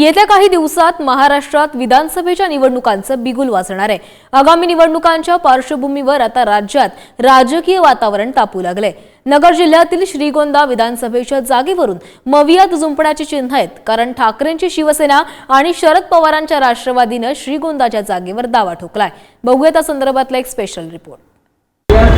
येत्या काही दिवसात महाराष्ट्रात विधानसभेच्या निवडणुकांचं बिगुल वाजणार आहे. आगामी निवडणुकांच्या पार्श्वभूमीवर आता राज्यात राजकीय वातावरण तापू लागलंय. नगर जिल्ह्यातील श्रीगोंदा विधानसभेच्या जागेवरून मवियात जुंपण्याची चिन्ह आहेत. कारण ठाकरेंची शिवसेना आणि शरद पवारांच्या राष्ट्रवादीनं श्रीगोंदाच्या जागेवर दावा ठोकलाय. बघूया त्या संदर्भातला एक स्पेशल रिपोर्ट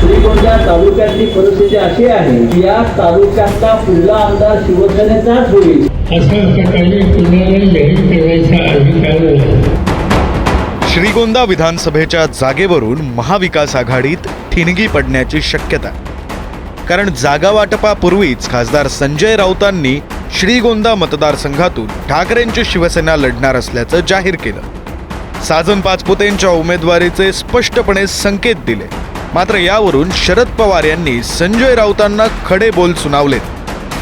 श्रीगोंदा तालुक्यातली परिस्थिती अशी आहे की या तालुक्यातला पुढला आमदार शिवसेनेचाच होईल. अशा प्रकारे कुणाला जाहीर करायचा अधिकार नाही श्रीगोंदा विधानसभेच्या जागेवरून महाविकास आघाडीत ठिणगी पडण्याची शक्यता. कारण जागा वाटपापूर्वीच खासदार संजय राऊतांनी श्रीगोंदा मतदारसंघातून ठाकरेंची शिवसेना लढणार असल्याचं जाहीर केलं. साजन पाचपुतेंच्या उमेदवारीचे स्पष्टपणे संकेत दिले. मात्र यावरून शरद पवार यांनी संजय राऊतांना खडे बोल सुनावलेत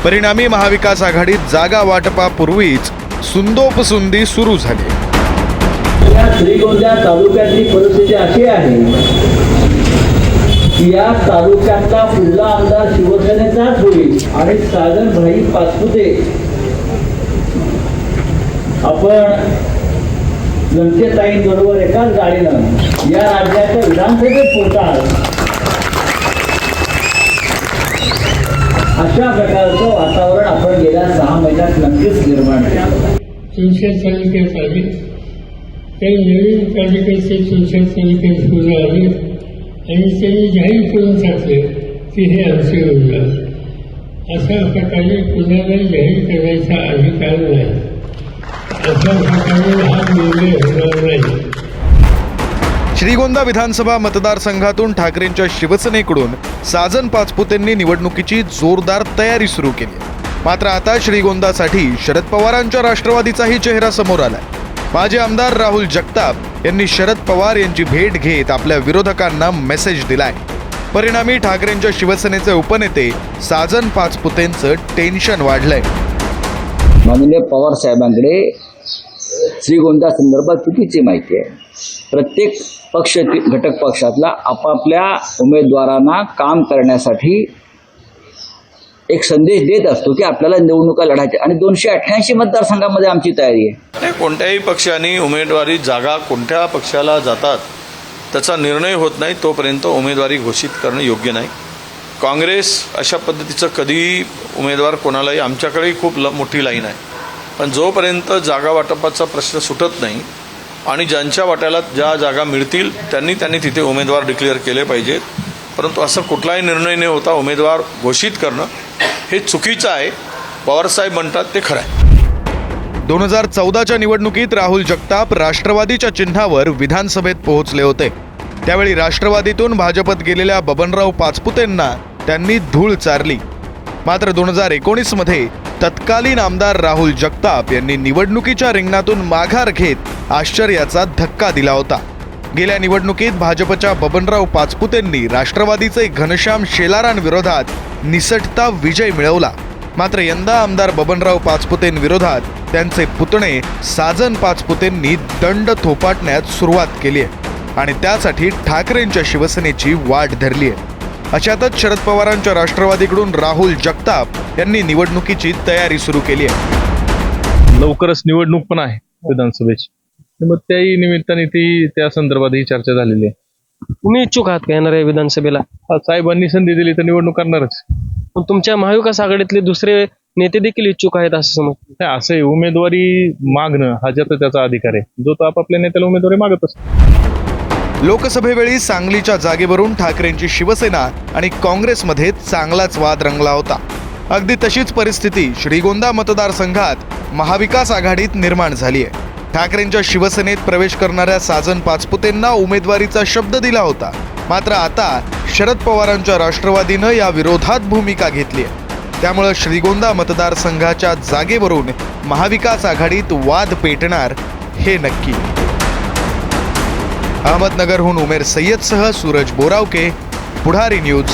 परिणामी महाविकास आघाडीत जागा वाटपापूर्वीच सुंदोपसुंदी सुरू झाली. या श्रीगोंदा तालुक्यातली परिस्थिती अशी आहे या तालुक्यातला पुढला आमदार शिवसेनेचाच होईल आणि साजन भाई पाचपुते. आपण लंकेताईंबरोबर एकाच गाडीनं या राज्याच्या विधानसभेत पोहोचाल. अशा प्रकारचं वातावरण आपण गेल्या सहा महिन्यात नक्कीच निर्माण केलं. तुमच्या तालुक्यात आले काही नवीन तालुक्याचे तुमच्या तालुक्यात फुलं आले आणि त्यांनी जाहीर करून टाकले की हे आमचे उमेदवार अशा प्रकारे कुणाला जाहीर करायचा अधिकार नाही. अशा प्रकारे हा निर्णय होणार नाही श्रीगोंदा विधानसभा मतदारसंघातून ठाकरेंच्या शिवसेनेकडून साजन पाचपुतेंनी निवडणुकीची जोरदार तयारी सुरू केली. मात्र आता श्रीगोंदासाठी शरद पवारांच्या राष्ट्रवादीचाही चेहरा समोर आलाय. माजी आमदार राहुल जगताप यांनी शरद पवार यांची भेट घेत आपल्या विरोधकांना मेसेज दिलाय. परिणामी ठाकरेंच्या शिवसेनेचे उपनेते साजन पाचपुतेंचं टेन्शन वाढलंय. माननीय पवार साहेबांकडे श्रीगोंदा संदर्भात चुकीची माहिती आहे. प्रत्येक पक्ष घटक पक्षातला आपापल्या उमेदवारांना काम करण्यासाठी एक संदेश देत असतो की आपल्याला निवडणुका लढायच्या आणि दोनशे अठ्ठ्याऐंशी मतदारसंघामध्ये आमची तयारी आहे. कोणत्याही पक्षाने उमेदवारी जागा कोणत्या पक्षाला जातात त्याचा निर्णय होत नाही तोपर्यंत उमेदवारी घोषित करणं योग्य नाही. काँग्रेस अशा पद्धतीचं कधीही उमेदवार कोणालाही आमच्याकडेही खूप ल मोठी लाईन आहे. पण जोपर्यंत जागा वाटपाचा प्रश्न सुटत नाही आणि ज्यांच्या वाट्याला ज्या जागा मिळतील त्यांनी त्यांनी तिथे उमेदवार डिक्लेअर केले पाहिजेत. परंतु असं कुठलाही निर्णय न होता उमेदवार घोषित करणं हे चुकीचं आहे. पवारसाहेब म्हणतात ते खरं आहे. दोन हजार चौदाच्या निवडणुकीत राहुल जगताप राष्ट्रवादीच्या चिन्हावर विधानसभेत पोहोचले होते. त्यावेळी राष्ट्रवादीतून भाजपत गेलेल्या बबनराव पाचपुतेंना त्यांनी धूळ चारली. मात्र दोन हजार एकोणीसमध्ये तत्कालीन आमदार राहुल जगताप यांनी निवडणुकीच्या रिंगणातून माघार घेत आश्चर्याचा धक्का दिला होता. गेल्या निवडणुकीत भाजपच्या बबनराव पाचपुतेंनी राष्ट्रवादीचे घनश्याम शेलारांविरोधात निसटता विजय मिळवला. मात्र यंदा आमदार बबनराव पाचपुतेंविरोधात त्यांचे पुतणे साजन पाचपुतेंनी दंड थोपाटण्यात सुरुवात केली आहे आणि त्यासाठी ठाकरेंच्या शिवसेनेची वाट धरली आहे. अशातच शरद पवारांच्या राष्ट्रवादीकडून राहुल जगताप यांनी निवडणुकीची तयारी सुरू केली आहे. लवकरच निवडणूक पण आहे विधानसभेची. मग त्याही निमित्ताने ती त्या संदर्भात ही चर्चा झालेली आहे. तुम्ही इच्छुक आहात का येणाऱ्या विधानसभेला? हा, साहेबांनी संधी दिली तर निवडणूक करणारच. पण तुमच्या महाविकास आघाडीतले दुसरे नेते देखील इच्छुक आहेत असं समज नाही, असं उमेदवारी मागणं हा ज्याचा त्याचा अधिकार आहे. जो तो आपापल्या नेत्याला उमेदवारी मागत असतो. लोकसभेवेळी सांगलीच्या जागेवरून ठाकरेंची शिवसेना आणि काँग्रेसमध्ये चांगलाच वाद रंगला होता. अगदी तशीच परिस्थिती श्रीगोंदा मतदारसंघात महाविकास आघाडीत निर्माण झाली आहे ठाकरेंच्या शिवसेनेत प्रवेश करणाऱ्या साजन पाचपुतेंना उमेदवारीचा शब्द दिला होता. मात्र आता शरद पवारांच्या राष्ट्रवादीनं या विरोधात भूमिका घेतली आहे त्यामुळं श्रीगोंदा मतदारसंघाच्या जागेवरून महाविकास आघाडीत वाद पेटणार हे नक्की. अहमदनगरहून उमेर सय्यदसह सूरज बोरावके पुढारी न्यूज.